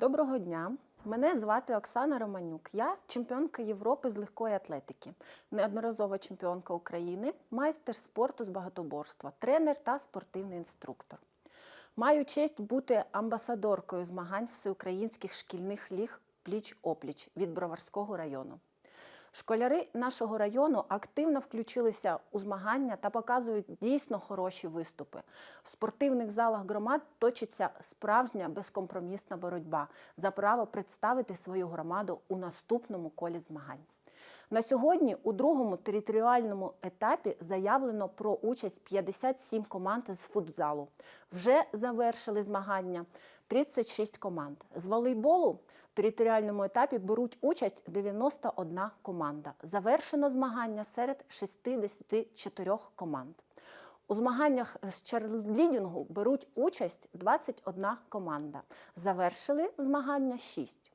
Доброго дня. Мене звати Оксана Романюк. Я чемпіонка Європи з легкої атлетики, неодноразова чемпіонка України, майстер спорту з багатоборства, тренер та спортивний інструктор. Маю честь бути амбасадоркою змагань всеукраїнських шкільних ліг пліч-опліч від Броварського району. Школяри нашого району активно включилися у змагання та показують дійсно хороші виступи. В спортивних залах громад точиться справжня безкомпромісна боротьба за право представити свою громаду у наступному колі змагань. На сьогодні у другому територіальному етапі заявлено про участь 57 команд з футзалу. Вже завершили змагання 36 команд. З волейболу в територіальному етапі беруть участь 91 команда. Завершено змагання серед 64 команд. У змаганнях з черлідінгу беруть участь 21 команда. Завершили змагання 6.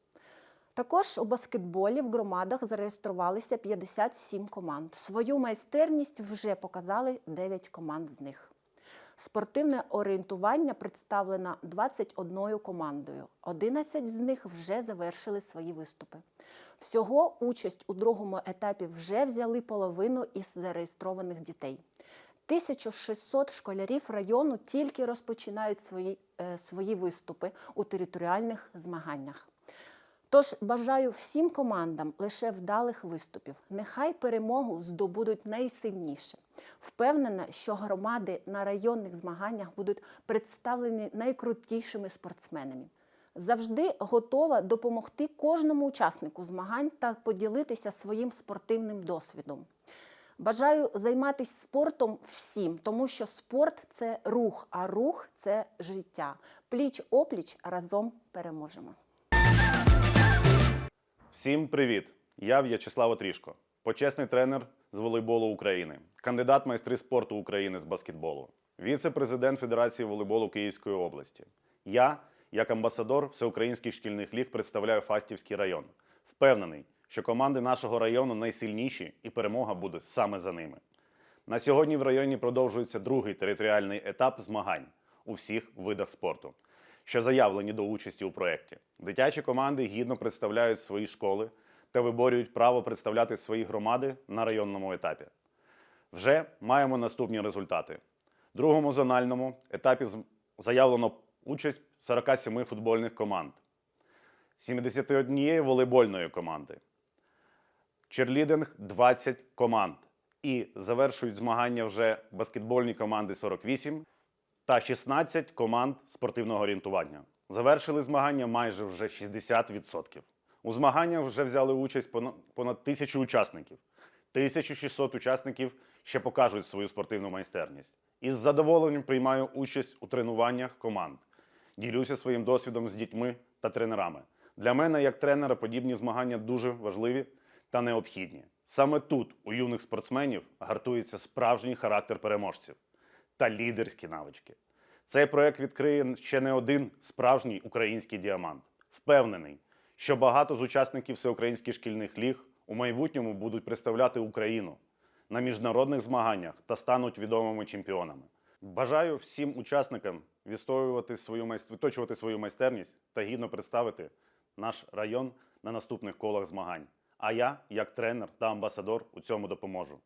Також у баскетболі в громадах зареєструвалися 57 команд. Свою майстерність вже показали 9 команд з них. Спортивне орієнтування представлено 21 командою. 11 з них вже завершили свої виступи. Всього участь у другому етапі вже взяли половину із зареєстрованих дітей. 1600 школярів району тільки розпочинають свої, е, свої виступи у територіальних змаганнях. Тож бажаю всім командам лише вдалих виступів. Нехай перемогу здобудуть найсильніші. Впевнена, що громади на районних змаганнях будуть представлені найкрутішими спортсменами. Завжди готова допомогти кожному учаснику змагань та поділитися своїм спортивним досвідом. Бажаю займатися спортом всім, тому що спорт це рух, а рух це життя. Пліч опліч разом переможемо. Всім привіт! Я В'ячеслав Отрішко, почесний тренер з волейболу України, кандидат майстри спорту України з баскетболу, віце-президент Федерації волейболу Київської області. Я, як амбасадор всеукраїнських шкільних ліг, представляю Фастівський район. Впевнений, що команди нашого району найсильніші і перемога буде саме за ними. На сьогодні в районі продовжується другий територіальний етап змагань у всіх видах спорту, що заявлені до участі у проєкті. Дитячі команди гідно представляють свої школи та виборюють право представляти свої громади на районному етапі. Вже маємо наступні результати. В другому зональному етапі заявлено участь 47 футбольних команд, 71 волейбольної команди, черлідинг 20 команд. І завершують змагання вже баскетбольні команди 48 та 16 команд спортивного орієнтування. Завершили змагання майже вже 60%. У змаганнях вже взяли участь понад, тисячу учасників. 1600 учасників ще покажуть свою спортивну майстерність. Із задоволенням приймаю участь у тренуваннях команд. Ділюся своїм досвідом з дітьми та тренерами. Для мене, як тренера, подібні змагання дуже важливі та необхідні. Саме тут у юних спортсменів гартується справжній характер переможців та лідерські навички. Цей проект відкриє ще не один справжній український діамант. Впевнений, що багато з учасників всеукраїнських шкільних ліг у майбутньому будуть представляти Україну на міжнародних змаганнях та стануть відомими чемпіонами. Бажаю всім учасникам відстоювати свою майс- відточувати свою майстерність та гідно представити наш район на наступних колах змагань. А я, як тренер та амбасадор, у цьому допоможу.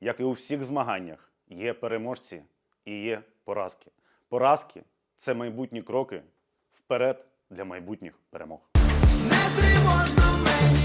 Як і у всіх змаганнях, є переможці і є поразки. Поразки це майбутні кроки вперед для майбутніх перемог. Не тривожно мені.